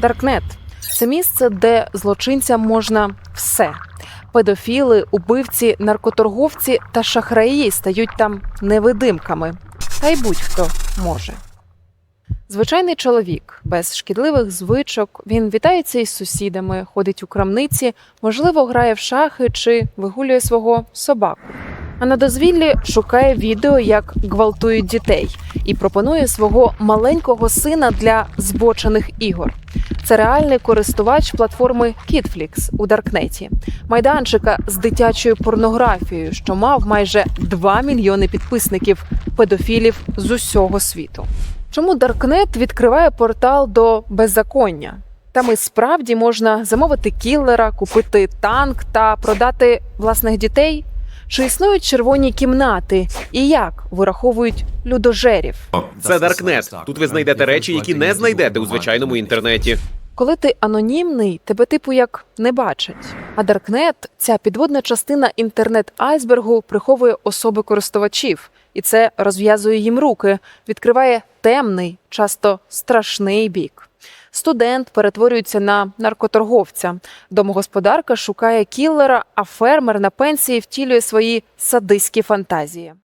Даркнет це місце, де злочинцям можна все. Педофіли, убивці, наркоторговці та шахраї стають там невидимками. Та й будь-хто може. Звичайний чоловік без шкідливих звичок. Він вітається із сусідами, ходить у крамниці, можливо, грає в шахи чи вигулює свого собаку. А на дозвіллі шукає відео, як гвалтують дітей, і пропонує свого маленького сина для збочених ігор. Це реальний користувач платформи Kidflix у Даркнеті, майданчика з дитячою порнографією, що мав майже 2 мільйони підписників педофілів з усього світу. Чому Даркнет відкриває портал до беззаконня? Там і справді можна замовити кіллера, купити танк та продати власних дітей. Чи існують червоні кімнати і як вираховують людожерів? Це Даркнет. Тут ви знайдете речі, які не знайдете у звичайному інтернеті. Коли ти анонімний, тебе типу як не бачать. А Даркнет, ця підводна частина інтернет-айсбергу, приховує особи користувачів, і це розв'язує їм руки, відкриває темний, часто страшний бік. Студент перетворюється на наркоторговця. Домогосподарка шукає кіллера, а фермер на пенсії втілює свої садиські фантазії.